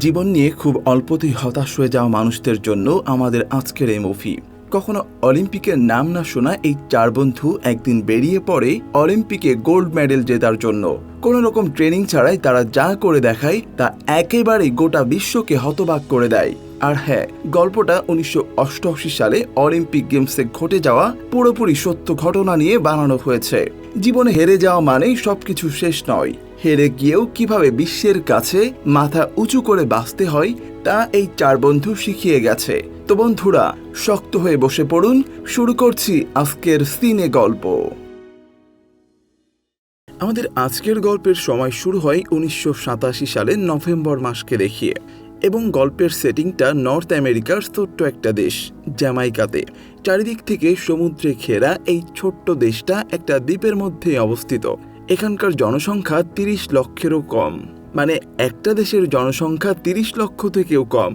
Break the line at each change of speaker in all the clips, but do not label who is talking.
জীবন নিয়ে খুব অল্পতেই হতাশ হয়ে যাওয়া মানুষদের জন্য আমাদের আজকের এই মুভি। কখনো অলিম্পিকের নাম না শোনা এই চার বন্ধু একদিন বেরিয়ে পড়ে অলিম্পিকে গোল্ড মেডেল জেতার জন্য। কোনো রকম ট্রেনিং ছাড়াই তারা যা করে দেখায় তা একেবারেই গোটা বিশ্বকে হতবাক করে দেয়। আর হ্যাঁ গল্পটা উনিশশো অষ্টআশি সালে অলিম্পিক গেমসে ঘটে যাওয়া পুরোপুরি সত্য ঘটনা নিয়ে বানানো হয়েছে। জীবনে হেরে যাওয়া মানেই সবকিছু শেষ নয়। হেরে গিয়েও কীভাবে বিশ্বের কাছে মাথা উঁচু করে বাঁচতে হয়, তা এই চার বন্ধু শিখিয়ে গেছে। তো বন্ধুরা, শক্ত হয়ে বসে পড়ুন, শুরু করছি আজকের সিনে গল্প। আমাদের আজকের গল্পের সময় শুরু হয় উনিশশো সাতাশি সালের নভেম্বর মাসকে দেখিয়ে এবং গল্পের সেটিংটা নর্থ আমেরিকার ছোট্ট একটা দেশ, জ্যামাইকাতে। চারিদিক থেকে সমুদ্রে ঘেরা এই ছোট্ট দেশটা একটা দ্বীপের মধ্যে অবস্থিত। এখানকার জনসংখ্যা তিরিশ লক্ষেরও কম। মানে একটা দেশের জনসংখ্যা তিরিশ লক্ষ থেকেও কম।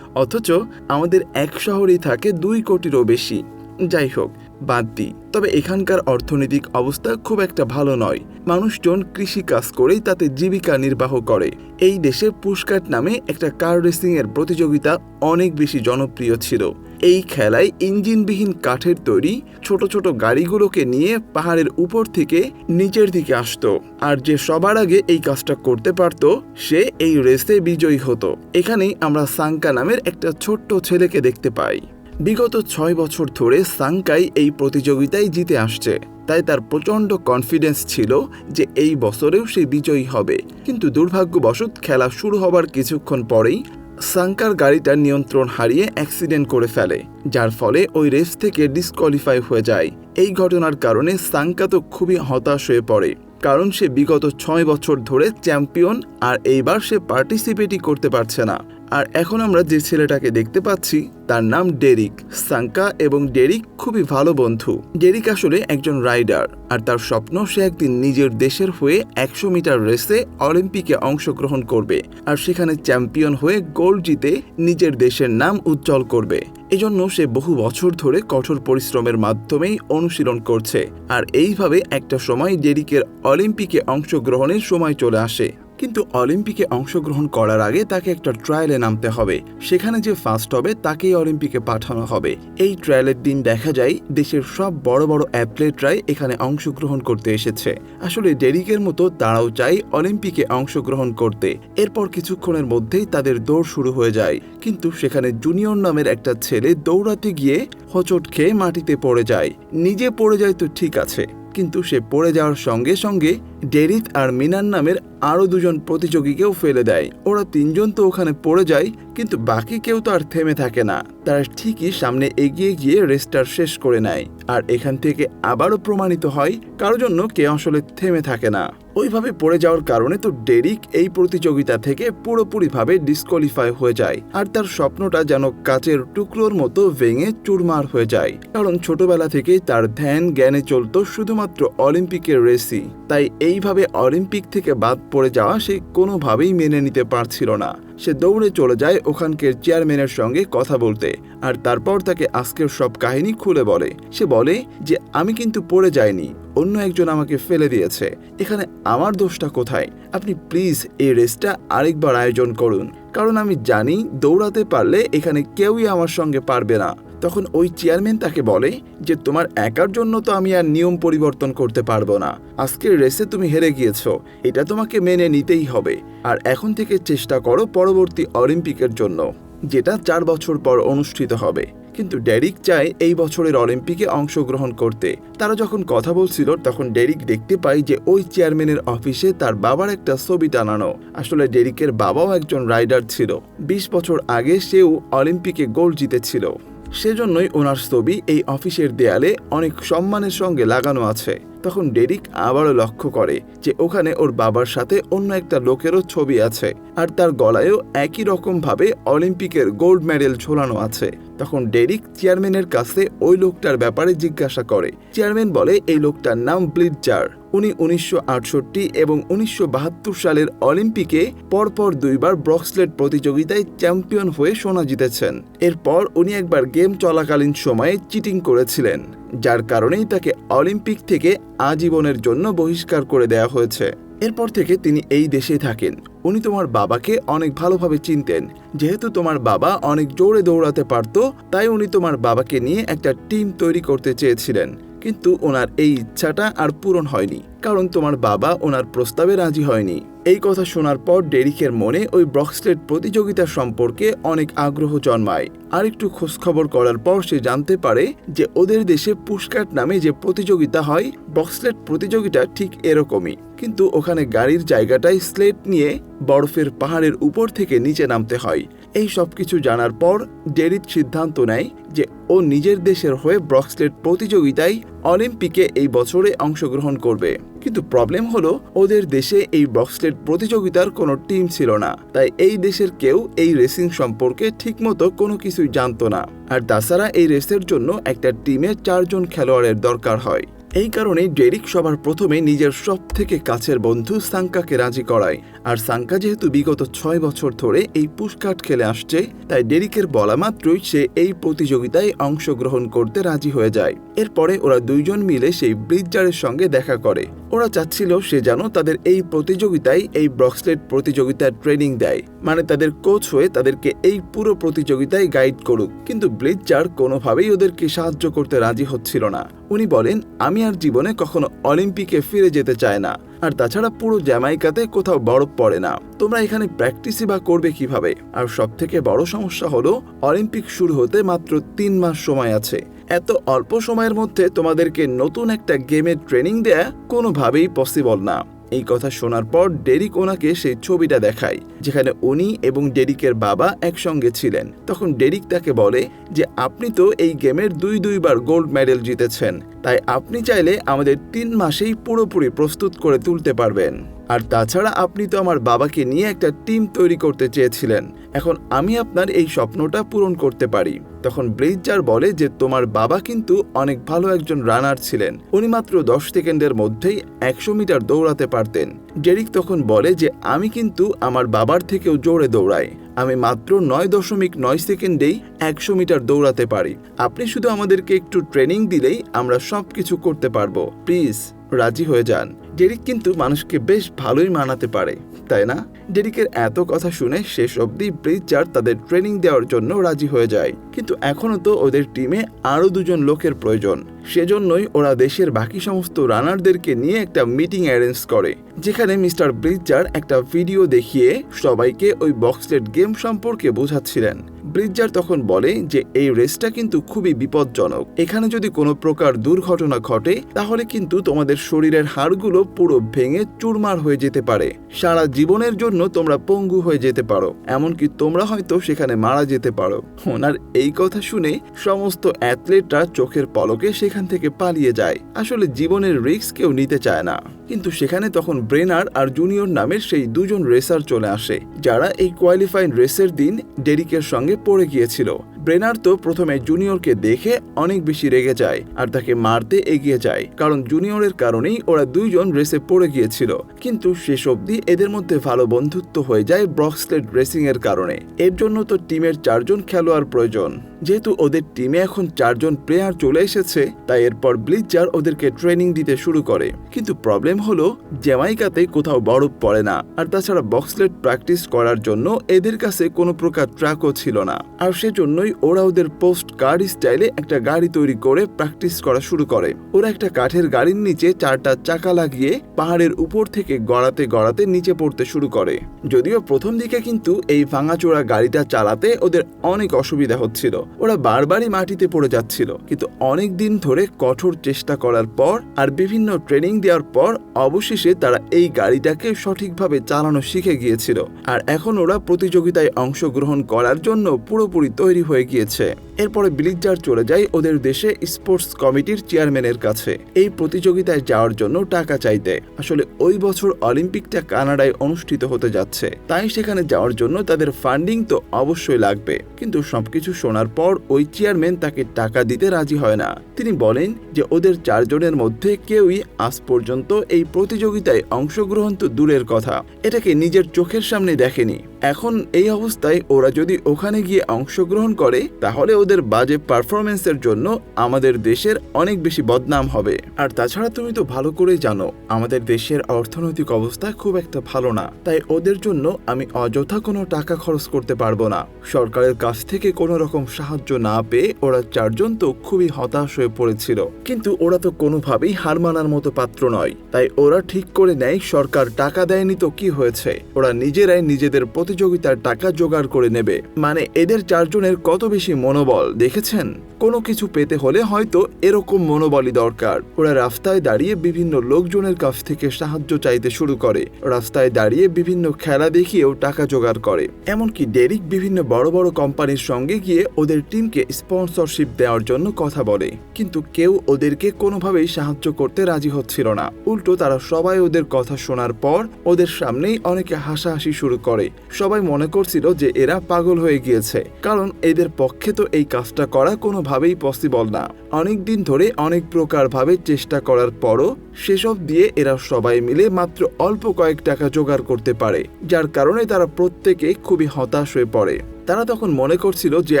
অথচ আমাদের এক শহরেই থাকে দুই কোটিরও বেশি। যাই হোক, বাদ দিই। তবে এখানকার অর্থনৈতিক অবস্থা খুব একটা ভালো নয়। মানুষজন কৃষি কাজ করেই তাতে জীবিকা নির্বাহ করে। এই দেশে পুষ্কাট নামে একটা কার রেসিং এর প্রতিযোগিতা অনেক বেশি জনপ্রিয় ছিল। এই খেলায় ইঞ্জিনবিহীন কাঠের তৈরি ছোট ছোট গাড়িগুলোকে নিয়ে পাহাড়ের উপর থেকে নিচের দিকে আসতো। আর যে সবার আগে এই কাজটা করতে পারত, সে এই রেসে বিজয়ী হতো। এখানেই আমরা সাঙ্কা নামের একটা ছোট্ট ছেলেকে দেখতে পাই। বিগত ছয় বছর ধরে সাংকাই এই প্রতিযোগিতায় জিতে আসছে। তাই তার প্রচণ্ড কনফিডেন্স ছিল যে এই বছরেও সে বিজয়ী হবে। কিন্তু দুর্ভাগ্যবশত খেলা শুরু হবার কিছুক্ষণ পরেই সাংকার গাড়িটার নিয়ন্ত্রণ হারিয়ে অ্যাক্সিডেন্ট করে ফেলে, যার ফলে ওই রেস থেকে ডিসকোয়ালিফাই হয়ে যায়। এই ঘটনার কারণে সাঙ্কা তো খুবই হতাশ হয়ে পড়ে, কারণ সে বিগত ছয় বছর ধরে চ্যাম্পিয়ন আর এইবার সে পার্টিসিপেটই করতে পারছে না। আর এখন আমরা যে ছেলেটাকে দেখতে পাচ্ছি, তার নাম ডেরিক। সাঙ্কা এবং ডেরিক খুবই ভালো বন্ধু। ডেরিক আসলে একজন রাইডার আর তার স্বপ্ন সে একদিন নিজের দেশের হয়ে একশো মিটার রেসে অলিম্পিকে অংশগ্রহণ করবে আর সেখানে চ্যাম্পিয়ন হয়ে গোল্ড জিতে নিজের দেশের নাম উজ্জ্বল করবে। এজন্য সে বহু বছর ধরে কঠোর পরিশ্রমের মাধ্যমেই অনুশীলন করছে। আর এইভাবে একটা সময় ডেরিকের অলিম্পিকে অংশগ্রহণের সময় চলে আসে। কিন্তু অলিম্পিকে অংশগ্রহণ করার আগে তাকে একটা ট্রায়ালে নামতে হবে। সেখানে যে ফার্স্ট হবে, তাকেই অলিম্পিকে পাঠানো হবে। এই ট্রায়ালের দিন দেখা যায়, দেশের সব বড় বড় অ্যাথলেটরাই এখানে অংশগ্রহণ করতে এসেছে। আসলে ডেরিকের মতো তারাও চাই অলিম্পিকে অংশগ্রহণ করতে। এরপর কিছুক্ষণের মধ্যেই তাদের দৌড় শুরু হয়ে যায়। কিন্তু সেখানে জুনিয়র নামের একটা ছেলে দৌড়াতে গিয়ে হোঁচট খেয়ে মাটিতে পড়ে যায়। নিজে পড়ে যায় তো ঠিক আছে। কিন্তু সে পড়ে যাওয়ার সঙ্গে সঙ্গে ডেরিথ আর মিনার নামের আরও দুজন প্রতিযোগীকেও ফেলে দেয়। ওরা তিনজন তো ওখানে পড়ে যায় কিন্তু বাকি কেউ তো আর থেমে থাকে না। তারা ঠিকই সামনে এগিয়ে গিয়ে রেস্টার শেষ করে নেয়। আর এখান থেকে আবারও প্রমাণিত হয় কারোর জন্য কেউ আসলে থেমে থাকে না। ওইভাবে পড়ে যাওয়ার কারণে তো ডেরিক এই প্রতিযোগিতা থেকে পুরোপুরিভাবে ডিসকোয়ালিফাই হয়ে যায়। আর তার স্বপ্নটা যেন কাচের টুকরোর মতো ভেঙে চুরমার হয়ে যায়। কারণ ছোটবেলা থেকেই তার ধ্যান জ্ঞানে চলতো শুধুমাত্র অলিম্পিকের রেসই। তাই এইভাবে অলিম্পিক থেকে বাদ পড়ে যাওয়া সে কোনোভাবেই মেনে নিতে পারছিল না। সে দৌড়ে চলে যায় ওখানকার চেয়ারম্যানের সঙ্গে কথা বলতে, আর তারপর তাকে আজকের সব কাহিনী খুলে বলে। সে বলে যে, আমি কিন্তু পড়ে যাইনি, অন্য একজন আমাকে ফেলে দিয়েছে। এখানে আমার দোষটা কোথায়? আপনি প্লিজ এই রেসটা আরেকবার আয়োজন করুন। কারণ আমি জানি দৌড়াতে পারলে এখানে কেউই আমার সঙ্গে পারবে না। তখন ওই চেয়ারম্যান তাকে বলে যে, তোমার একার জন্য তো আমি আর নিয়ম পরিবর্তন করতে পারব না। আজকের রেসে তুমি হেরে গিয়েছো। এটা তোমাকে মেনে নিতেই হবে। আর এখন থেকে চেষ্টা করো পরবর্তী অলিম্পিকের জন্য, যেটা চার বছর পর অনুষ্ঠিত হবে। কিন্তু ডেরিক চায় এই বছরের অলিম্পিকে অংশগ্রহণ করতে। তারা যখন কথা বলছিল, তখন ডেরিক দেখতে পায় যে, ওই চেয়ারম্যানের অফিসে তার বাবার একটা ছবি টানানো। আসলে ডেরিকের বাবাও একজন রাইডার ছিল। বিশ বছর আগে সেও অলিম্পিকে গোল্ড জিতেছিল। সেজন্যই ওনার ছবি এই অফিসের দেয়ালে অনেক সম্মানের সঙ্গে লাগানো আছে। তখন ডেরিক আবারও লক্ষ্য করে যে ওখানে ওর বাবার সাথে অন্য একটা লোকেরও ছবি আছে। আর তার গলায়ও একই রকম ভাবে অলিম্পিকের গোল্ড মেডেল ঝোলানো আছে। তখন ডেরিক চেয়ারম্যানের কাছে ওই লোকটার ব্যাপারে জিজ্ঞাসা করে। চেয়ারম্যান বলে, এই লোকটার নাম ব্লিডজার উনি উনিশশো আটষট্টি এবং উনিশশো বাহাত্তর সালের অলিম্পিকে পরপর দুইবার ব্রক্সলেট প্রতিযোগিতায় চ্যাম্পিয়ন হয়ে সোনা জিতেছেন। এরপর উনি একবার গেম চলাকালীন সময়ে চিটিং করেছিলেন, যার কারণেই তাকে অলিম্পিক থেকে আজীবনের জন্য বহিষ্কার করে দেয়া হয়েছে। এরপর থেকে তিনি এই দেশেই থাকেন। উনি তোমার বাবাকে অনেক ভালোভাবে চিনতেন। যেহেতু তোমার বাবা অনেক জোরে দৌড়াতে পারত, তাই উনি তোমার বাবাকে নিয়ে একটা টিম তৈরি করতে চেয়েছিলেন। কিন্তু ওনার এই ইচ্ছাটা আর পূরণ হয়নি, কারণ তোমার বাবা ওনার প্রস্তাবে রাজি হয়নি। এই কথা শোনার পর ডেরিকের মনে ওই ব্রক্সলেট প্রতিযোগিতা সম্পর্কে অনেক আগ্রহ জন্মায়। আর একটু খোঁজখবর করার পর সে জানতে পারে যে ওদের দেশে পুষ্কাট নামে যে প্রতিযোগিতা হয়, ব্রক্সলেট প্রতিযোগিতা ঠিক এরকমই। কিন্তু ওখানে গাড়ির জায়গাটায় স্লেট নিয়ে বরফের পাহাড়ের উপর থেকে নিচে নামতে হয়। এই সব কিছু জানার পর ডেরিক সিদ্ধান্ত নেয় যে ও নিজের দেশের হয়ে ব্রক্সলেট প্রতিযোগিতায় অলিম্পিকে এই বছরে অংশগ্রহণ করবে। কিন্তু প্রবলেম হলো ওদের দেশে এই ব্রক্সলেট প্রতিযোগিতার কোনো টিম ছিল না। তাই এই দেশের কেউ এই রেসিং সম্পর্কে ঠিকমতো কোনো কিছুই জানতো না। আর তাছাড়া এই রেসের জন্য একটা টিমে চারজন খেলোয়াড়ের দরকার হয়। এই কারণে ডেরিক সবার প্রথমে নিজের সব থেকে কাছের বন্ধু সাঙ্কাকে রাজি করায়। আর সাঙ্কা যেহেতু বিগত ছয় বছর ধরে এই পুষ্কাট খেলে আসছে, তাই ডেরিকের বলা মাত্রই সে এই প্রতিযোগিতায় অংশগ্রহণ করতে রাজি হয়ে যায়। এরপরে ওরা দুইজন মিলে সেই ব্রিজজারের সঙ্গে দেখা করে। ওরা চাচ্ছিল সে যেন তাদের এই প্রতিযোগিতায় এই ব্রক্সলেট প্রতিযোগিতার ট্রেনিং দেয় মানে তাদের কোচ হয়ে তাদেরকে এই পুরো প্রতিযোগিতায় গাইড করুক। কিন্তু ব্লিজার কোনোভাবেই ওদেরকে সাহায্য করতে রাজি হচ্ছিল না। উনি বলেন, আমি আর জীবনে কখনো অলিম্পিকে ফিরে যেতে চায় না। আর তাছাড়া পুরো জ্যামাইকাতে কোথাও বরফ পড়ে না। তোমরা এখানে প্র্যাকটিসই বা করবে কীভাবে? আর সব থেকে বড় সমস্যা হলো অলিম্পিক শুরু হতে মাত্র তিন মাস সময় আছে। এত অল্প সময়ের মধ্যে তোমাদেরকে নতুন একটা গেমের ট্রেনিং দেয়া কোনোভাবেই পসিবল না। এই কথা শোনার পর ডেরিক ওনাকে সেই ছবিটা দেখায়, যেখানে উনি এবং ডেরিকের বাবা একসঙ্গে ছিলেন। তখন ডেরিক তাকে বলে যে, আপনি তো এই গেমের দুই দুইবার গোল্ড মেডেল জিতেছেন, তাই আপনি চাইলে আমাদের তিন মাসেই পুরোপুরি প্রস্তুত করে তুলতে পারবেন। আর তাছাড়া আপনি তো আমার বাবাকে নিয়ে একটা টিম তৈরি করতে চেয়েছিলেন। এখন আমি আপনার এই স্বপ্নটা পূরণ করতে পারি। তখন ব্রিজার বলে যে তোমার বাবা কিন্তু অনেক ভালো একজন রানার ছিলেন। উনি মাত্র দশ সেকেন্ডের মধ্যেই একশো মিটার দৌড়াতে পারতেন। ডেরিক তখন বলে যে আমি কিন্তু আমার বাবার থেকেও জোরে দৌড়াই। আমি মাত্র নয় দশমিক নয় সেকেন্ডেই একশো মিটার দৌড়াতে পারি। আপনি শুধু আমাদেরকে একটু ট্রেনিং দিলেই আমরা সব কিছু করতে পারব। প্লিজ, রাজি হয়ে যান। ডেরিক কিন্তু মানুষকে বেশ ভালোই মানাতে পারে, তাই না? ডেরিকের এত কথা শুনে শেষ অবধি ব্রিজার তাদের ট্রেনিং দেওয়ার জন্য রাজি হয়ে যায়। কিন্তু এখনও তো ওদের টিমে আরও দুজন লোকের প্রয়োজন। সেজন্যই ওরা দেশের বাকি সমস্ত রানারদেরকে নিয়ে একটা মিটিং অ্যারেঞ্জ করে, যেখানে মিস্টার ব্রিজার একটা ভিডিও দেখিয়ে সবাইকে ওই বক্সলেট গেম সম্পর্কে বোঝাচ্ছিলেন। ব্রিজার তখন বলে যে এই রেসটা কিন্তু খুবই বিপজ্জনক। এখানে যদি কোনো প্রকার দুর্ঘটনা ঘটে, তাহলে কিন্তু তোমাদের শরীরের হাড়গুলো পুরো ভেঙে চুরমার হয়ে যেতে পারে। সারা জীবনের জন্য তোমরা পঙ্গু হয়ে যেতে পারো, এমনকি তোমরা হয়তো সেখানে মারা যেতে পারো। ওনার এই কথা শুনে সমস্ত অ্যাথলেটরা চোখের পলকে সেখান থেকে পালিয়ে যায়। আসলে জীবনের রিস্ক কেউ নিতে চায় না। কিন্তু সেখানে তখন ব্রেনার আর জুনিয়র নামের সেই দুজন রেসার চলে আসে, যারা এই কোয়ালিফাইড রেসের দিন ডেরিকের সঙ্গে পড়ে গিয়েছিল। ব্রেনার তো প্রথমে জুনিয়রকে দেখে অনেক বেশি রেগে যায় আর তাকে মারতে এগিয়ে যায়, কারণ জুনিয়রের কারণেই ওরা দুইজন রেসে পড়ে গিয়েছিল। কিন্তু শেষ অবধি এদের মধ্যে ভালো বন্ধুত্ব হয়ে যায় ব্রক্সলেট রেসিং এর কারণে। এর জন্য তো টিমের চারজন খেলোয়াড় প্রয়োজন। যেহেতু ওদের টিমে এখন চারজন প্লেয়ার চলে এসেছে, তাই এরপর ব্লিজার ওদেরকে ট্রেনিং দিতে শুরু করে। কিন্তু প্রবলেম হলো জ্যামাইকাতে কোথাও বরফ পড়ে না। আর তাছাড়া বক্সলেট প্র্যাকটিস করার জন্য এদের কাছে কোনো প্রকার ট্রাকও ছিল না। আর সেজন্যই ওরা ওদের পোস্ট কার্ড স্টাইলে একটা গাড়ি তৈরি করে প্র্যাকটিস করা শুরু করে। ওরা একটা কাঠের গাড়ির নিচে চারটা চাকা লাগিয়ে পাহাড়ের উপর থেকে গড়াতে গড়াতে নিচে পড়তে শুরু করে। যদিও প্রথম দিকে কিন্তু এই ভাঙাচোরা গাড়িটা চালাতে ওদের অনেক অসুবিধা হচ্ছিল। ওরা বারবারই মাটিতে পড়ে যাচ্ছিল। কিন্তু অনেক দিন ধরে কঠোর চেষ্টা করার পর আর বিভিন্ন ট্রেনিং দেওয়ার পর অবশেষে তারা এই গাড়িটাকে সঠিকভাবে চালানো শিখে গিয়েছিল। আর এখন ওরা প্রতিযোগিতায় অংশগ্রহণ করার জন্য পুরোপুরি তৈরি হয়ে গিয়েছে। এরপরে ব্লিজার চলে যায় ওদের দেশে স্পোর্টস কমিটির চেয়ারম্যানের কাছে। এই প্রতিযোগিতায় যাওয়ার জন্য টাকা চাইতে। আসলে ওই বছর অলিম্পিকটা কানাডায় অনুষ্ঠিত হতে যাচ্ছে। তাই সেখানে যাওয়ার জন্য তাদের ফান্ডিং তো অবশ্যই লাগবে। কিন্তু সবকিছু শোনার পর ওই চেয়ারম্যান তাকে টাকা দিতে রাজি হয় না। তিনি বলেন যে ওদের চারজনের মধ্যে কেউই আজ পর্যন্ত এই প্রতিযোগিতায় অংশগ্রহণ তো দূরের কথা। এটাকে নিজের চোখের সামনে দেখেনি। এখন এই অবস্থায় ওরা যদি ওখানে গিয়ে অংশগ্রহণ করে, তাহলে ওদের বাজে পারফরমেন্সের জন্য আমাদের দেশের অনেক বেশি বদনাম হবে। আর তাছাড়া তুমি তো ভালো করেই জানো, আমাদের দেশের অর্থনৈতিক অবস্থা খুব একটা ভালো না। তাই ওদের জন্য আমি অযথা কোনো টাকা খরচ করতে পারব না। সরকারের কাছ থেকে কোনো রকম সাহায্য না পেয়ে ওরা চারজন তো খুবই হতাশ হয়ে পড়েছিল। কিন্তু ওরা তো কোনোভাবেই হার মানার মতো পাত্র নয়। তাই ওরা ঠিক করে নেয়, সরকার টাকা দেয়নি তো কি হয়েছে? ওরা নিজেরাই নিজেদের প্রতিযোগিতার টাকা জোগাড় করে নেবে। মানে এদের চারজনের কত বেশি মনোবল, দেখেছেন? কোনো কিছু পেতে হলে হয়তো এরকম মনোবলই দরকার। ওরা রাস্তায় দাঁড়িয়ে বিভিন্ন লোকজনের কাছ থেকে সাহায্য চাইতে শুরু করে। রাস্তায় দাঁড়িয়ে বিভিন্ন খেলা দেখিয়েও টাকা জোগাড় করে। এমনকি ডেরিক বিভিন্ন বড় বড় কোম্পানির সঙ্গে গিয়ে ওদের টিমকে স্পন্সরশিপ দেওয়ার জন্য কথা বলে। কিন্তু কেউ ওদেরকে কোনোভাবেই সাহায্য করতে রাজি হচ্ছিল না। উল্টো তারা সবাই ওদের কথা শোনার পর ওদের সামনেই অনেকে হাসাহাসি শুরু করে। সবাই মনে করছিল যে এরা পাগল হয়ে গিয়েছে, কারণ এদের পক্ষে তো এই কাজটা করা কোনোভাবেই পসিবল না। অনেক দিন ধরে অনেক প্রকারভাবে চেষ্টা করার পরও সেসব দিয়ে এরা সবাই মিলে মাত্র অল্প কয়েক টাকা জোগাড় করতে পারে, যার কারণে তারা প্রত্যেকে খুবই হতাশ হয়ে পড়ে। তারা তখন মনে করছিল যে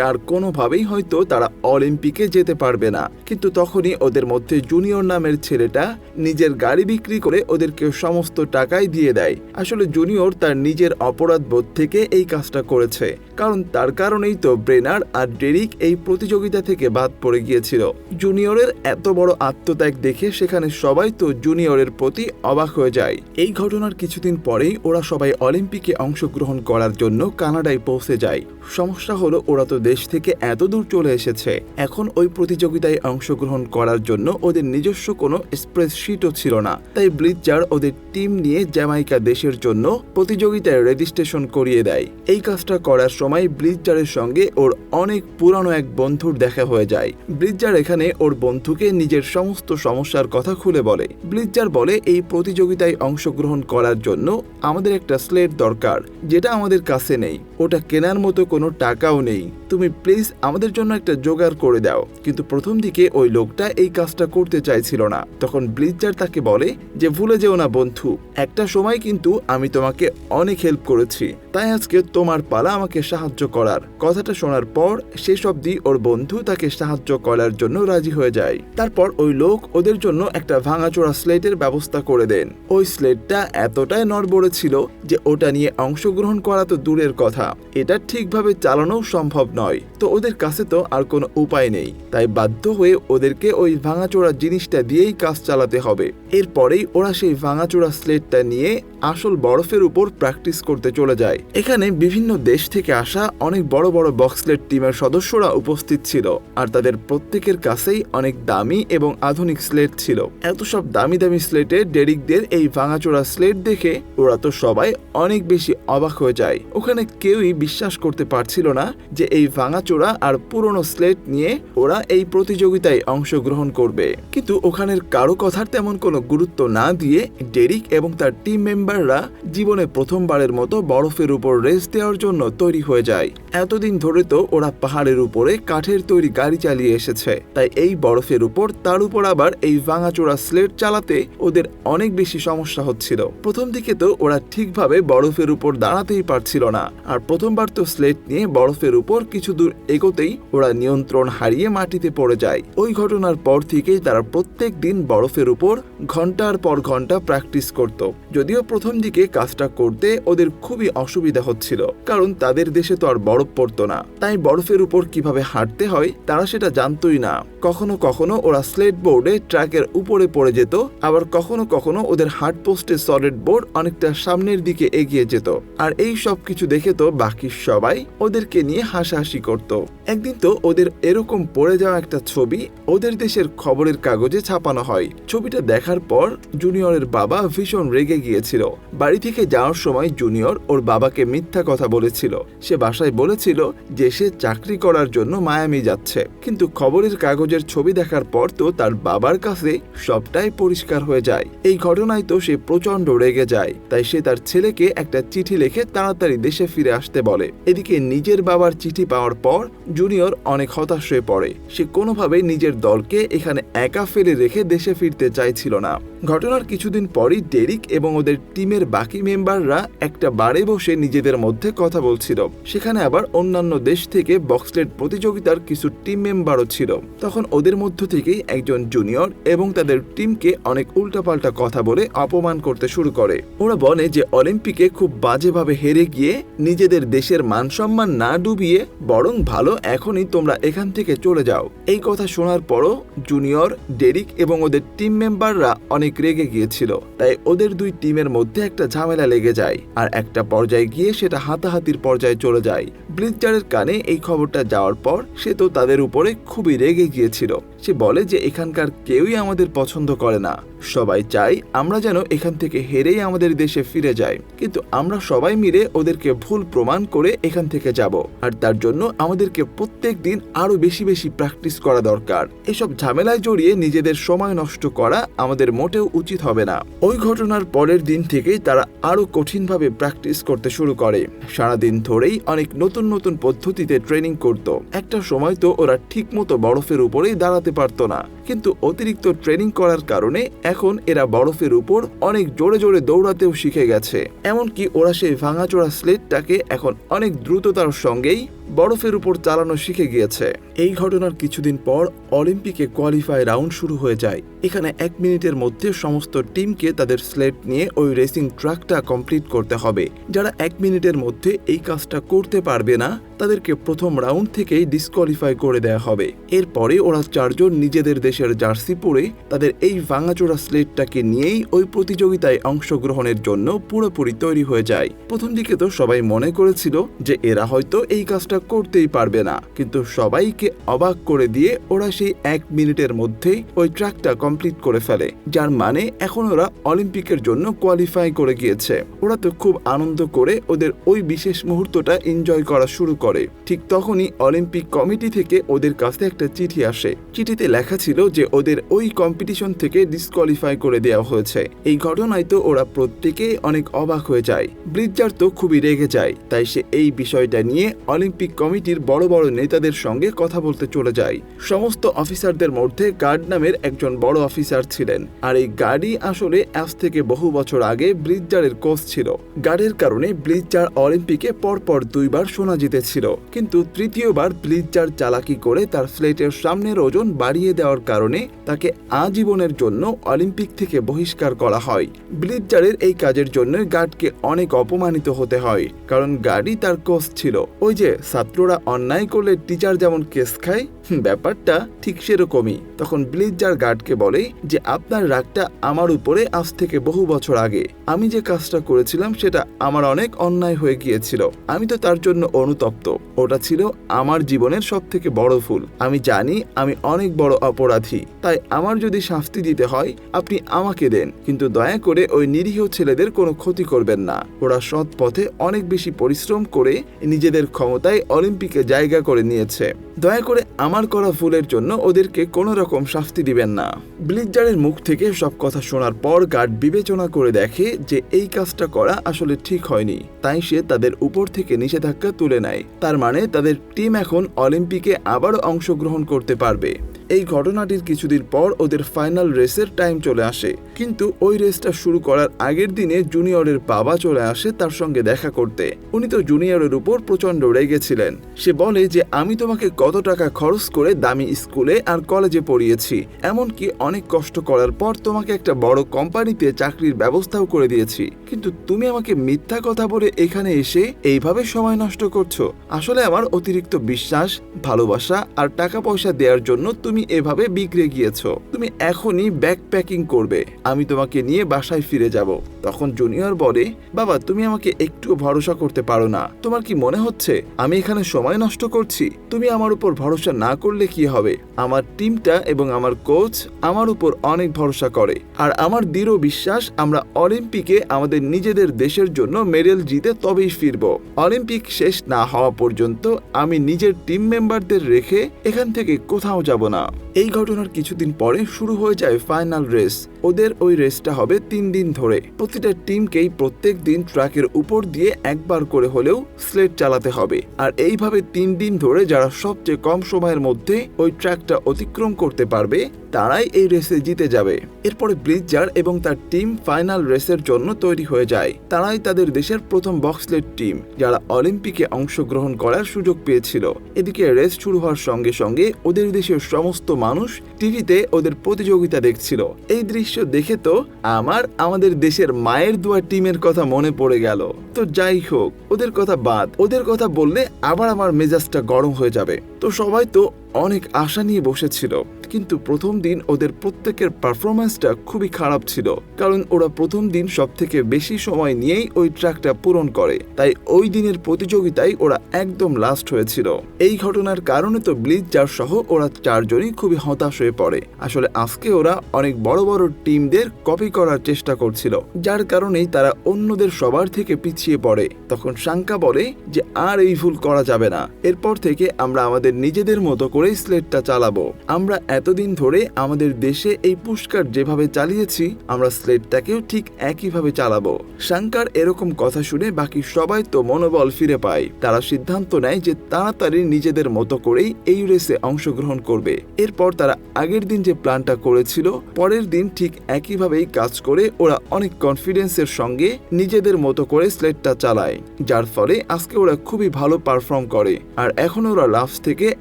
আর কোনোভাবেই হয়তো তারা অলিম্পিকে যেতে পারবে না। কিন্তু তখনই ওদের মধ্যে জুনিয়র নামের ছেলেটা নিজের গাড়ি বিক্রি করে ওদেরকে সমস্ত টাকাই দিয়ে দেয়। আসলে জুনিয়র তার নিজের অপরাধ বোধ থেকে এই কাজটা করেছে। কারণ তার কারণেই তো ব্রেনার আর ডেরিক এই প্রতিযোগিতা থেকে বাদ পড়ে গিয়েছিল। জুনিয়রের এত বড় আত্মত্যাগ দেখে সেখানে সবাই তো জুনিয়রের প্রতি অবাক হয়ে যায়। এই ঘটনার কিছুদিন পরেই ওরা সবাই অলিম্পিকে অংশগ্রহণ করার জন্য কানাডায় পৌঁছে যায়। সমস্যা হলো ওরা তো দেশ থেকে এত দূর চলে এসেছে। এখন ওই প্রতিযোগিতায় অংশগ্রহণ করার জন্য ওদের নিজস্ব কোনো স্প্রেডশিটও ছিল না। তাই ব্লিজার ওদের টিম নিয়ে জ্যামাইকা দেশের জন্য প্রতিযোগিতায় রেজিস্ট্রেশন করিয়ে দেয়। এই কাজটা করার সময় ব্লিজারের সঙ্গে ওর অনেক পুরানো এক বন্ধুর দেখা হয়ে যায়। ব্লিজার এখানে ওর বন্ধুকে নিজের সমস্ত সমস্যার কথা খুলে বলে। ব্লিজার বলে, এই প্রতিযোগিতায় অংশগ্রহণ করার জন্য আমাদের একটা স্লেট দরকার, যেটা আমাদের কাছে নেই। ওটা কেনার মতো কোনো টাকাও নেই। তুমি প্লিজ আমাদের জন্য একটা জোগাড় করে দাও। কিন্তু প্রথম দিকে ওই লোকটা এই কাজটা করতে চাইছিল না। তখন ব্লিজার তাকে বলে যে, ভুলে যেও না বন্ধু। একটা সময় কিন্তু আমি তোমাকে অনেক হেল্প করেছি। তাই আজকে তোমার পালা আমাকে সাহায্য করার। কথাটা শোনার পর শেষ অবধি ওর বন্ধু তাকে সাহায্য করার জন্য রাজি হয়ে যায়। তারপর ওই লোক ওদের জন্য একটা ভাঙাচোরা স্লেটের ব্যবস্থা করে দেন। ওই স্লেটটা এতটাই নড়বড়ে ছিল যে, ওটা নিয়ে অংশগ্রহণ করা তো দূরের কথা। এটা ঠিকভাবে চালানোও সম্ভব নয়। তো ওদের কাছে তো আর কোনো উপায় নেই। তাই বাধ্য হয়ে ওদেরকে ওই ভাঙাচোরা জিনিসটা দিয়েই কাজ চালাতে হবে। এরপরেই ওরা সেই ভাঙাচোরা স্লেটটা নিয়ে আসল বরফের উপর প্র্যাকটিস করতে চলে যায়। এখানে বিভিন্ন দেশ থেকে আসা অনেক বড় বড় বক্সলেট টিমের সদস্যরা উপস্থিত ছিল। আর তাদের প্রত্যেকের কাছেই অনেক দামি এবং আধুনিক স্লেট ছিল। এত সব দামি দামি স্লেটে ডেরিকদের এই ভাঙাচোরা স্লেট দেখে ওরা তো সবাই অনেক বেশি অবাক হয়ে যায়। ওখানে কেউই বিশ্বাস করতে পারছিল না যে এই ভাঙাচোরা আর পুরনো স্লেট নিয়ে ওরা এই প্রতিযোগিতায় অংশগ্রহণ করবে। কিন্তু ওখানের কারও কথার তেমন কোনো গুরুত্ব না দিয়ে ডেরিক এবং তার টিম মেম্বাররা জীবনে প্রথমবারের মতো বরফের উপর রেস দেওয়ার জন্য তৈরি হয়ে যায়। এতদিন ধরে তো ওরা পাহাড়ের উপরে কাঠের তৈরি গাড়ি চালিয়ে এসেছে। তাই এই বরফের উপর তার উপর আবার এই ভাঙাচোরা স্লেট চালাতে ওদের অনেক বেশি সমস্যা হচ্ছিল। প্রথম দিকে তো ওরা ঠিকভাবে বরফের উপর দাঁড়াতেই পারছিল না। আর প্রথমবার তো স্লেট নিয়ে বরফের উপর কিছু দূর এগোতেই ওরা নিয়ন্ত্রণ হারিয়ে মাটিতে পড়ে যায়। ওই ঘটনার পর থেকেই তারা প্রত্যেক দিন বরফের উপর ঘণ্টার পর ঘণ্টা প্র্যাকটিস করত। যদিও প্রথম দিকে কাজটা করতে ওদের খুবই অসুবিধা হচ্ছিল, কারণ তাদের দেশে তো আর বরফ পড়তো না। তাই বরফের উপর কীভাবে হাঁটতে হয় তারা সেটা জানতোই না। কখনো কখনো ওরা স্লেট বোর্ডে ট্র্যাকের উপরে পড়ে যেত, আবার কখনো কখনো ওদের হার্ড পোস্টে সলিড বোর্ড অনেকটা সামনের দিকে এগিয়ে যেত। আর এই সব কিছু দেখে তো বাকি সবাই ওদেরকে নিয়ে হাসাহাসি করত। একদিন তো ওদের এরকম পড়ে যাওয়া একটা ছবি ওদের দেশের খবরের কাগজে ছাপানো হয়। ছবিটা দেখার পর জুনিয়রের বাবা ভীষণ রেগে গিয়েছিল। বাড়ি থেকে যাওয়ার সময় জুনিয়র ওর বাবাকে মিথ্যা কথা বলেছিল। সে বাসায় বলেছিল যে সে চাকরি করার জন্য মায়ামি যাচ্ছে। কিন্তু খবরের কাগজের ছবি দেখার পর তো তার বাবার কাছে সবটাই পরিষ্কার হয়ে যায়। এই ঘটনায় তো সে প্রচণ্ড রেগে যায়। তাই সে তার ছেলেকে একটা চিঠি লিখে তাড়াতাড়ি দেশে ফিরে আসতে বলে। এদিকে নিজের বাবার চিঠি পাওয়ার পর জুনিয়র অনেক হতাশ হয়ে পড়ে। সে কোনোভাবেই নিজের দলকে এখানে একা ফেলে রেখে দেশে ফিরতে চাইছিল না। ঘটনার কিছুদিন পরই ডেরিক এবং ওদের টিমের বাকি মেম্বাররা একটা বারে বসে নিজেদের মধ্যে কথা বলছিল। সেখানে আবার অন্যান্য দেশ থেকে বক্সলেট প্রতিযোগিতার কিছু টিম মেম্বারও ছিল। তখন ওদের মধ্য থেকেই একজন জুনিয়র এবং তাদের টিমকে অনেক উল্টাপাল্টা কথা বলে অপমান করতে শুরু করে। ওরা বলে যে অলিম্পিকে খুব বাজেভাবে হেরে গিয়ে নিজেদের দেশের মান সম্মান না ডুবিয়ে বরং ভালো এখনই তোমরা এখান থেকে চলে যাও। এই কথা শোনার পরও জুনিয়র, ডেরিক এবং ওদের টিম মেম্বাররা অনেক রেগে গিয়েছিল। তাই ওদের দুই টিমের মধ্যে একটা ঝামেলা লেগে যায় আর একটা পর্যায়ে গিয়ে সেটা হাতাহাতির পর্যায়ে চলে যায়। ব্লিজারের কানে এই খবরটা যাওয়ার পর সে তো তাদের উপরে খুবই রেগে গিয়েছিল। সে বলে যে এখানকার কেউই আমাদের পছন্দ করে না। সবাই চাই আমরা যেন এখান থেকে হেরেই আমাদের দেশে ফিরে যাই। কিন্তু আমরা সবাই মিলে ওদেরকে ভুল প্রমাণ করে এখান থেকে যাব। আর তার জন্য আমাদেরকে প্রত্যেক দিন আরও বেশি বেশি প্র্যাকটিস করা দরকার। এসব ঝামেলায় জড়িয়ে নিজেদের সময় নষ্ট করা আমাদের মোটেও উচিত হবে না। ওই ঘটনার পরের দিন থেকেই তারা আরও কঠিনভাবে প্র্যাকটিস করতে শুরু করে। সারাদিন ধরেই অনেক নতুন নতুন পদ্ধতিতে ট্রেনিং করত। একটা সময় তো ওরা ঠিকমতো বরফের উপরেই দাঁড়াতে পারতো না। কিন্তু অতিরিক্ত ট্রেনিং করার কারণে এখন এরা বরফের উপর অনেক জোরে জোরে দৌড়াতেও শিখে গেছে। এমনকি ওরা সেই ভাঙাচোরা স্লেটটাকে এখন অনেক দ্রুততার সঙ্গেই বরফের উপর চালানো শিখে গিয়েছে। এই ঘটনার কিছুদিন পর অলিম্পিকে কোয়ালিফাই রাউন্ড শুরু হয়ে যায়। এখানে এক মিনিটের মধ্যে সমস্ত টিমকে তাদের স্লেট নিয়ে ওই রেসিং ট্র্যাকটা কমপ্লিট করতে হবে। যারা এক মিনিটের মধ্যে এই কাজটা করতে পারবে না, তাদেরকে প্রথম রাউন্ড থেকেই ডিসকোয়ালিফাই করে দেয়া হবে। এরপরে ওরা চারজন নিজেদের দেশের জার্সি পরে তাদের এই ভাঙাচোরা স্লেটটাকে নিয়েই ওই প্রতিযোগিতায় অংশগ্রহণের জন্য পুরোপুরি তৈরি হয়ে যায়। প্রথম দিকে তো সবাই মনে করেছিল যে এরা হয়তো এই কাজটা করতেই পারবে না। কিন্তু সবাইকে অবাক করে দিয়ে ওরা সেই এক মিনিটের মধ্যেই ওই ট্র্যাকটা কমপ্লিট করে ফেলে, যার মানে এখন ওরা অলিম্পিকের জন্য কোয়ালিফাই করে গিয়েছে। ওরা তো খুব আনন্দ করে ওদের ওই বিশেষ মুহূর্তটা এনজয় করা শুরু করে। ঠিক তখনই অলিম্পিক কমিটি থেকে ওদের কাছে একটা চিঠি আসে। চিঠিতে লেখা ছিল যে ওদের ওই কম্পিটিশন থেকে ডিসকোয়ালিফাই করে দেওয়া হয়েছে। এই ঘটনায় তো ওরা প্রত্যেকেই অনেক অবাক হয়ে যায়। ব্রিজার তো খুবই রেগে যায়, তাই সে এই বিষয়টা নিয়ে অলিম্পিক কমিটির বড় বড় নেতাদের সঙ্গে কথা বলতে চলে যায়। সমস্ত অফিসারদের মধ্যে গার্ড নামের একজন বড় অফিসার ছিলেন। আর এই গার্ডই আসলে আজ থেকে বহু বছর আগে ব্রিজারের কোচ ছিল। গার্ডের কারণে ব্লিজার অলিম্পিকে পরপর দুইবার সোনা জিতেছিল। কিন্তু তৃতীয়বার ব্লিজার চালাকি করে তার স্লেটের সামনের ওজন বাড়িয়ে দেওয়ার কারণে তাকে আজীবনের জন্য অলিম্পিক থেকে বহিষ্কার করা হয়। ব্লিজারের এই কাজের জন্য গার্ডকে অনেক অপমানিত হতে হয়। কারণ গার্ডই তার কোচ ছিল। ওই যে ছাত্ররা অন্যায় করলে টিচার যেমন কেস খায় ব্যাপারটা ঠিক সেরকমই। তখন ব্লিজার গার্ডকে বলে যে, আপনার রাগটা আমার উপরে আজ থেকে বহু বছর আগে। আমি যে কাজটা করেছিলাম সেটা আমার অনেক অন্যায় হয়ে গিয়েছিল। আমি তো তার জন্য অনুতপ্ত। ওটা ছিল আমার জীবনের সব থেকে বড় ভুল আমি জানি আমি অনেক বড় অপরাধী। তাই আমার যদি শাস্তি দিতে হয়, আপনি আমাকে দেন। কিন্তু দয়া করে ওই নিরীহ ছেলেদের কোনো ক্ষতি করবেন না। ওরা সৎ পথে অনেক বেশি পরিশ্রম করে নিজেদের ক্ষমতায় অলিম্পিকে জায়গা করে নিয়েছে। দয়া করে আমার করা ভুলের জন্য ওদেরকে কোনো রকম শাস্তি দিবেন না। ব্লিজারের মুখ থেকে সব কথা শোনার পর গার্ড বিবেচনা করে দেখে যে এই কাজটা করা আসলে ঠিক হয়নি। তাই সে তাদের উপর থেকে নিষেধাজ্ঞা তুলে নেয়। তার মানে তাদের টিম এখন অলিম্পিকে আবারও অংশগ্রহণ করতে পারবে। এই ঘটনাটির কিছুদিন পর ওদের ফাইনাল রেসের টাইম চলে আসে। কিন্তু ওই রেসটা শুরু করার আগের দিনে জুনিয়রের বাবা চলে আসে তার সঙ্গে দেখা করতে। উনি তো জুনিয়রের উপর প্রচণ্ড রেগেছিলেন সে বলে যে, আমি তোমাকে কত টাকা খরচ করে দামি স্কুলে আর কলেজে পড়িয়েছি। এমনকি অনেক কষ্ট করার পর তোমাকে একটা বড় কোম্পানিতে চাকরির ব্যবস্থাও করে দিয়েছি। কিন্তু তুমি আমাকে মিথ্যা কথা বলে এখানে এসে এইভাবে সময় নষ্ট করছ। আসলে আমার অতিরিক্ত বিশ্বাস, ভালোবাসা আর টাকা পয়সা দেওয়ার জন্য তুমি এভাবে বিগড়ে গিয়েছো। তুমি এখনই ব্যাক প্যাকিং করবে। আমি তোমাকে নিয়ে বাসায় ফিরে যাব। তখন জুনিয়র বলে, বাবা, তুমি আমাকে একটু ভরসা করতে পারো না। তোমার কি মনে হচ্ছে? আমি এখানে সময় নষ্ট করছি। তুমি আমার উপর ভরসা না করলে কি হবে? আমার টিমটা এবং আমার কোচ আমার উপর অনেক ভরসা করে। আর আমার দৃঢ় বিশ্বাস, আমরা অলিম্পিকে আমাদের নিজেদের দেশের জন্য মেডেল জিতে তবেই ফিরব। অলিম্পিক শেষ না হওয়া পর্যন্ত আমি নিজের টিম মেম্বারদের রেখে এখান থেকে কোথাও যাব না। 감사합니다. এই ঘটনার কিছুদিন পরে শুরু হয়ে যায় ফাইনাল রেস। ওদের ওই রেসটা হবে তিন দিন ধরে। প্রতিটা টিমকেই প্রত্যেক দিন ট্র্যাকের উপর দিয়ে একবার করে হলেও স্লেট চালাতে হবে। আর এইভাবে তিন দিন ধরে যারা সবচেয়ে কম সময়ের মধ্যে ওই ট্র্যাকটা অতিক্রম করতে পারবে, তারাই এই রেসে জিতে যাবে। এরপরে ব্লিজার এবং তার টিম ফাইনাল রেসের জন্য তৈরি হয়ে যায়। তারাই তাদের দেশের প্রথম বক্সলেট টিম, যারা অলিম্পিকে অংশগ্রহণ করার সুযোগ পেয়েছিল। এদিকে রেস শুরু হওয়ার সঙ্গে সঙ্গে ওদের দেশের সমস্ত মানুষ টিভিতে ওদের প্রতিযোগিতা দেখছিল। এই দৃশ্য দেখে তো আমার, আমাদের দেশের মায়ের দোয়া টিমের কথা মনে পড়ে গেল। তো যাই হোক, ওদের কথা বাদ। ওদের কথা বললে আবার আমার মেজাজটা গরম হয়ে যাবে। তো সবাই তো অনেক আশা নিয়ে বসেছিল, কিন্তু প্রথম দিন ওদের প্রত্যেকের পারফরমেন্সটা খুবই খারাপ ছিল, কারণ ওরা প্রথম দিন সব থেকে বেশি সময় নিয়েই ওই ট্র্যাকটা পূরণ করে, তাই ওই দিনের প্রতিযোগিতায় ওরা একদম লাস্ট হয়েছিল। এই ঘটনার কারণে তো ব্লিজার সহ ওরা চারজনই খুবই হতাশ হয়ে পড়ে। আসলে আজকে ওরা অনেক বড় বড় টিমদের কপি করার চেষ্টা করছিল, যার কারণেই তারা অন্যদের সবার থেকে পিছিয়ে পড়ে। তখন শাঙ্কা বলে যে, আর এই ভুল করা যাবে না। এরপর থেকে আমরা আমাদের নিজেদের মতো করে স্লেটটা চালাবো। আমরা এতদিন ধরে আমাদের দেশে এই পুরস্কার যেভাবে চালিয়েছি, আমরা স্লেটটাকেও ঠিক একইভাবে চালাবো। শাঙ্কার এরকম কথা শুনে বাকি সবাই তো মনোবল ফিরে পায়। তারা সিদ্ধান্ত নেয় যে তাড়াতাড়ি নিজেদের মতো করেই এই রেসে অংশগ্রহণ করবে। এরপর তারা আগের দিন যে প্ল্যানটা করেছিল, পরের দিন ঠিক একইভাবেই কাজ করে ওরা অনেক কনফিডেন্সের সঙ্গে নিজেদের মতো করে স্লেটটা চালায়। যার ফলে আজকে ওরা খুবই ভালো পারফর্ম করে। আর এখন ওরা লাস্ট থেকে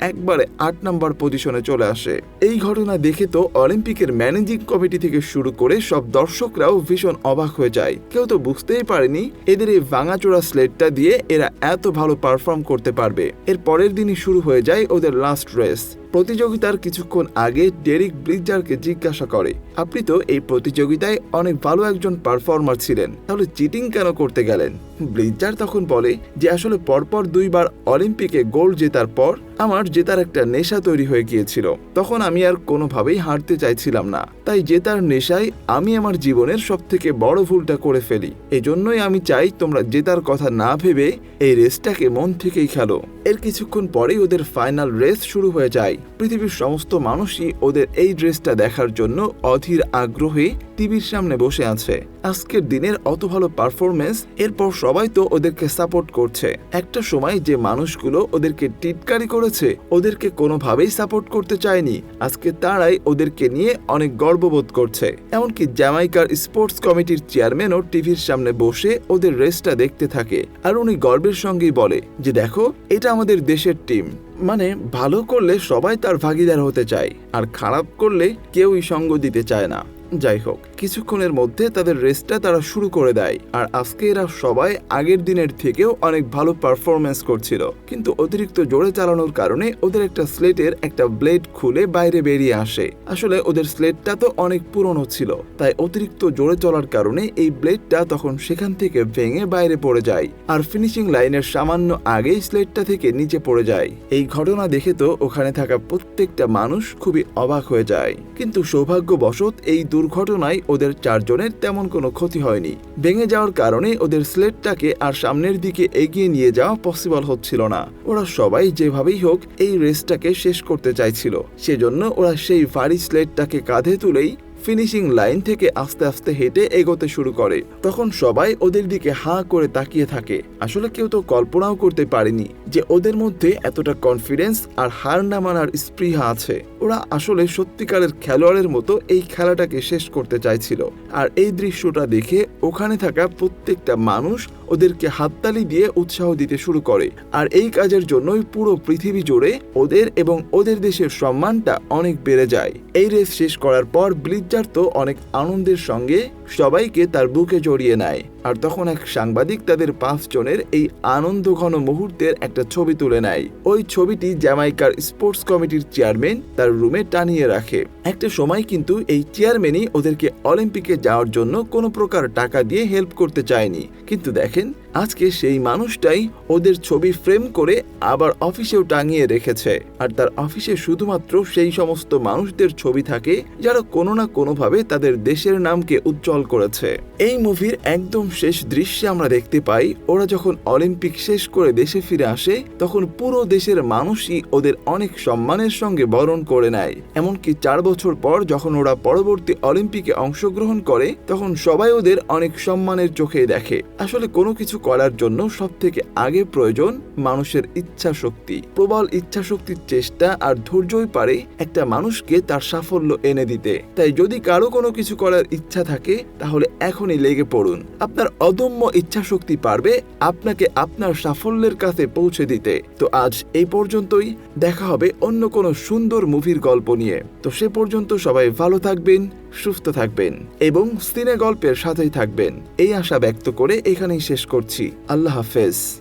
একবারে আট নম্বর পজিশনে চলে আসে। এই ঘটনা দেখে তো অলিম্পিকের ম্যানেজিং কমিটি থেকে শুরু করে সব দর্শকরাও ভীষণ অবাক হয়ে যায়। কেউ তো বুঝতেই পারেনি এদের এই ভাঙাচোরা স্লেটটা দিয়ে এরা এত ভালো পারফর্ম করতে পারবে। এর পরের দিনই শুরু হয়ে যায় ওদের লাস্ট রেস। প্রতিযোগিতার কিছুক্ষণ আগে ডেরিক ব্রিজারকে জিজ্ঞাসা করে, আপনি তো এই প্রতিযোগিতায় অনেক ভালো একজন পারফর্মার ছিলেন, তাহলে চিটিং কেন করতে গেলেন? ব্রিজার তখন বলে, যে আসলে পরপর দুইবার অলিম্পিকে গোল্ড জেতার পর আমার জেতার একটা নেশা তৈরি হয়ে গিয়েছিল। তখন আমি আর কোনোভাবেই হারতে চাইছিলাম না। তাই জেতার নেশায় আমি আমার জীবনের সব থেকে বড় ভুলটা করে ফেলি। এজন্যই আমি চাই তোমরা জেতার কথা না ভেবে এই রেসটাকে মন থেকেই খেলো। এর কিছুক্ষণ পরেই ওদের ফাইনাল রেস শুরু হয়ে যায়। পৃথিবীর সমস্ত মানুষই ওদের এই ড্রেসটা দেখার জন্য অধীর আগ্রহে টিভির সামনে বসে আছে। আজকের দিনের অত ভালো পারফরমেন্স এরপর সবাই তো ওদেরকে সাপোর্ট করছে। একটা সময় যে মানুষগুলো ওদেরকে টিটকারি করেছে, ওদেরকে কোনোভাবেই সাপোর্ট করতে চায়নি। আজকে তারাই ওদেরকে নিয়ে অনেক গর্ববোধ করছে। এমনকি জ্যামাইকার স্পোর্টস কমিটির চেয়ারম্যানও টিভির সামনে বসে ওদের রেসটা দেখতে থাকে। আর উনি গর্বের সঙ্গেই বলে যে, দেখো, এটা আমাদের দেশের টিম মানে ভালো করলে সবাই তার ভাগিদার হতে চায়, আর খারাপ করলে কেউই সঙ্গ দিতে চায় না। যাই হোক, কিছুক্ষণের মধ্যে তাদের রেসটা তারা শুরু করে দেয়। আর আজকে এরা সবাই আগের দিনের থেকেও অনেক ভালো পারফরমেন্স করছিল। কিন্তু অতিরিক্ত জোরে চালানোর কারণে ওদের একটা স্লেটের একটা ব্লেড খুলে বাইরে বেরিয়ে আসে। আসলে ওদের স্লেটটা তো অনেক পুরনো ছিল, তাই অতিরিক্ত জোরে চলার কারণে এই ব্লেডটা তখন সেখান থেকে ভেঙে বাইরে পড়ে যায়। আর ফিনিশিং লাইনের সামান্য আগেই স্লেটটা থেকে নিচে পড়ে যায়। এই ঘটনা দেখে তো ওখানে থাকা প্রত্যেকটা মানুষ খুবই অবাক হয়ে যায়। কিন্তু সৌভাগ্যবশত এই দুর্ঘটনায় ওদের চারজনের তেমন কোনো ক্ষতি হয়নি। ভেঙে যাওয়ার কারণে ওদের স্লেটটাকে আর সামনের দিকে এগিয়ে নিয়ে যাওয়া পসিবল হচ্ছিল না। ওরা সবাই যেভাবেই হোক এই রেসটাকে শেষ করতে চাইছিল। সেজন্য ওরা সেই ভারী স্লেটটাকে কাঁধে তুলেই ফিনিশিং লাইন থেকে আস্তে আস্তে হেঁটে এগোতে শুরু করে। তখন সবাই ওদের দিকে হাঁ করে তাকিয়ে থাকে। আসলে কেউ তো কল্পনাও করতে পারেনি যে ওদের মধ্যে এতটা কনফিডেন্স আর হার না মানার স্পৃহা আছে। ওরা আসলে সত্যিকারের খেলোয়াড়ের মতো এই খেলাটাকে শেষ করতে চাইছিল। আর এই দৃশ্যটা দেখে ওখানে থাকা প্রত্যেকটা মানুষ ওদেরকে হাততালি দিয়ে উৎসাহ দিতে শুরু করে। আর এই কাজের জন্যই পুরো পৃথিবী জুড়ে ওদের এবং ওদের দেশের সম্মানটা অনেক বেড়ে যায়। এই রেস শেষ করার পর ব্লিজার তো অনেক আনন্দের সঙ্গে সবাইকে তার বুকে জড়িয়ে নেয়। আর তখন এক সাংবাদিক তাদের পাঁচজনের এই আনন্দ ঘন মুহূর্তের একটা ছবি তুলে নেয়। ওই ছবিটি জ্যামাইকার স্পোর্টস কমিটির চেয়ারম্যান তার রুমে টানিয়ে রাখে। একটা সময় কিন্তু এই চেয়ারম্যানই ওদেরকে অলিম্পিকে যাওয়ার জন্য কোনো প্রকার টাকা দিয়ে হেল্প করতে চায়নি। কিন্তু দেখেন আজকে সেই মানুষটাই ওদের ছবি ফ্রেম করে আবার অফিসেও টাঙিয়ে রেখেছে। আর তার অফিসে শুধুমাত্র সেই সমস্ত মানুষদের ছবি থাকে, যারা কোনো না কোনোভাবে তাদের দেশের নামকে উজ্জ্বল করেছে। এই মুভির একদম শেষ দৃশ্যে আমরা দেখতে পাই, ওরা যখন অলিম্পিক শেষ করে দেশে ফিরে আসে, তখন পুরো দেশের মানুষই ওদের অনেক সম্মানের সঙ্গে বরণ করে নেয়। এমনকি চার বছর পর যখন ওরা পরবর্তী অলিম্পিকে অংশগ্রহণ করে, তখন সবাই ওদের অনেক সম্মানের চোখে দেখে। আসলে কোনো কিছু করার জন্য সব থেকে আগে প্রয়োজন মানুষের ইচ্ছা শক্তি প্রবল ইচ্ছা শক্তির চেষ্টা আর ধৈর্যই পারে একটা মানুষকে তার সাফল্য এনে দিতে। তাই যদি কারও কোনো কিছু করার ইচ্ছা থাকে, তাহলে এখনই লেগে পড়ুন। আপনার অদম্য ইচ্ছা শক্তি পারবে আপনাকে আপনার সাফল্যের কাছে পৌঁছে দিতে। তো আজ এই পর্যন্তই, দেখা হবে অন্য কোনো সুন্দর মুভির গল্প নিয়ে। তো সে পর্যন্ত সবাই ভালো থাকবেন সুস্থ থাকবেন এবং সিনে গল্পের সাথেই থাকবেন। এই আশা ব্যক্ত করে এখানেই শেষ করছি। আল্লাহ হাফেজ।